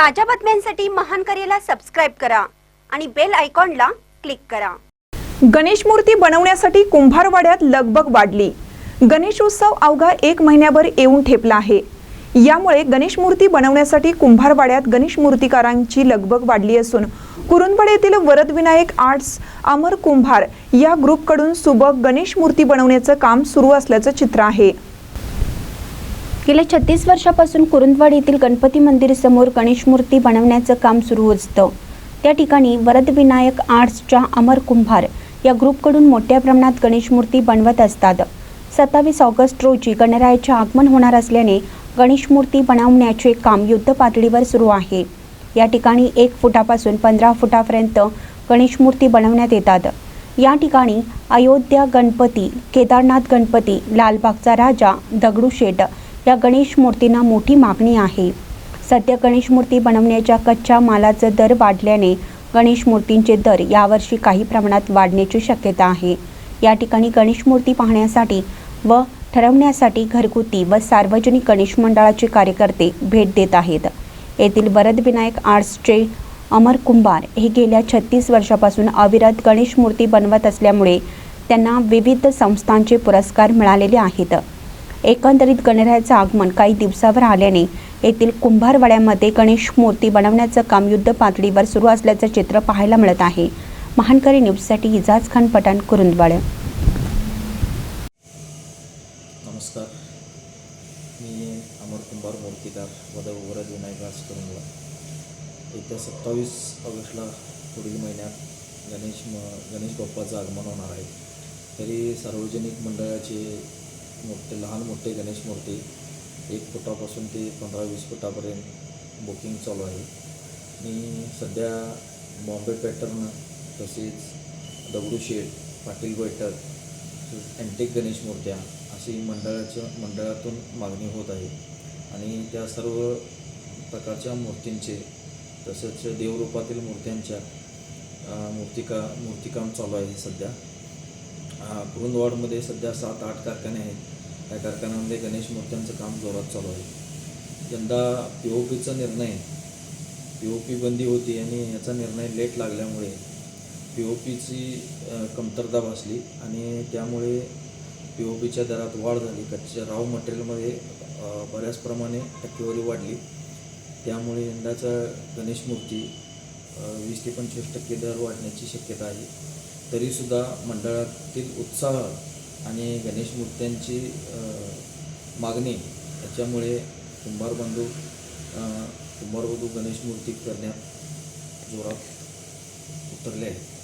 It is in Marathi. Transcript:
ताज्या बातम्यांसाठी महान करेला सबस्क्राईब करा आणि बेल आयकॉनला क्लिक करा. गणेश मूर्ती बनवण्यासाठी कुंभारवाड्यात लगबग वाढली. गणेशोत्सव अवघा एक महिन्याभर येऊन ठेपला आहे. यामुळे गणेश मूर्ती बनवण्यासाठी कुंभारवाड्यात गणेश मूर्तिकारांची लगबग वाढली असून कुरुंदवाड येथील वरदविनायक आर्ट्स अमर कुंभार या ग्रुपकडून सुबक गणेश मूर्ती बनवण्याचं काम सुरू असल्याचं चित्र आहे. गेल्या छत्तीस वर्षापासून कुरुंदवाड येथील गणपती मंदिर समोर गणेश मूर्ती बनवण्याचं काम सुरू असतं. त्या ठिकाणी वरदविनायक आर्ट्सच्या अमर कुंभार या ग्रुपकडून मोठ्या प्रमाणात गणेश मूर्ती बनवत असतात. सत्तावीस ऑगस्ट रोजी गणरायाचे आगमन होणार असल्याने गणेश मूर्ती बनवण्याचे काम युद्ध पातळीवर सुरू आहे. या ठिकाणी एक फुटापासून पंधरा फुटापर्यंत गणेश मूर्ती बनवण्यात येतात. या ठिकाणी अयोध्या गणपती केदारनाथ गणपती लालबागचा राजा दगडूशेठ या गणेश मूर्तींना मोठी मागणी आहे. सध्या गणेश मूर्ती बनवण्याच्या कच्च्या मालाचा दर वाढल्याने गणेश मूर्तींचे दर यावर्षी काही प्रमाणात वाढण्याची शक्यता आहे. या ठिकाणी गणेश मूर्ती पाहण्यासाठी व ठरवण्यासाठी घरगुती व सार्वजनिक गणेश मंडळाचे कार्यकर्ते भेट देत आहेत. येथील वरदविनायक आर्ट्सचे अमर कुंभार हे गेल्या छत्तीस वर्षापासून अविरत गणेश मूर्ती बनवत असल्यामुळे त्यांना विविध संस्थांचे पुरस्कार मिळालेले आहेत. एकंदरीत गणरायाचं आगमन काही दिवसावर आल्याने येथील कुंभारवाड्यामध्ये गणेश मूर्ती बनवण्याचं काम युद्ध पातळीवर सुरू असल्याचं चित्र पाहायला मिळत आहे. महानकरी न्यूजसाठी इजाज खान पठाण कुरुंदवाड. नमस्कार. मी अमर कुंभार मूर्तीकार वद वरद विनायक राज येत्या सत्तावीस ऑगस्टला पुढील महिन्यात गणेश म गणेश बाप्पाचं आगमन होणार आहे. तरी सार्वजनिक मंडळाचे मोठे लहान मोठे गणेश मूर्ती एक फुटापासून ते पंधरा वीस फुटापर्यंत बुकिंग चालू आहे. मी सध्या बॉम्बे पॅटर्न तसेच दगडूशेठ पाटील बैठक अँटेक गणेश मूर्त्या अशी मंडळाच्या मंडळातून मागणी होत आहे. आणि त्या सर्व प्रकारच्या मूर्तींचे तसंच देवरूपातील मूर्त्यांच्या मूर्तिका मूर्तिकाम चालू आहे सध्या. अ, कुरुंदवाडमध्ये सध्या सात आठ कारखाने आहेत. त्या कारखान्यामध्ये गणेश मूर्त्यांचं काम जोरात चालू आहे. यंदा पी ओ पीचा निर्णय पी ओ पी बंदी होती आणि याचा निर्णय लेट लागल्यामुळे पी ओ पीची कमतरता भासली आणि त्यामुळे पी ओ पीच्या दरात वाढ झाली. कच्च्या राव मटेरियलमध्ये बऱ्याच प्रमाणे टक्केवारी वाढली. त्यामुळे यंदाचा गणेश मूर्ती वीस ते पंचवीस टक्के दर वाढण्याची शक्यता आहे. तरीसुद्धा मंडळातील उत्साह आणि गणेश मूर्त्यांची मागणी याच्यामुळे कुंभार बंधू कुंभार बंधू गणेश मूर्ती करण्यात जोरात उतरले आहेत.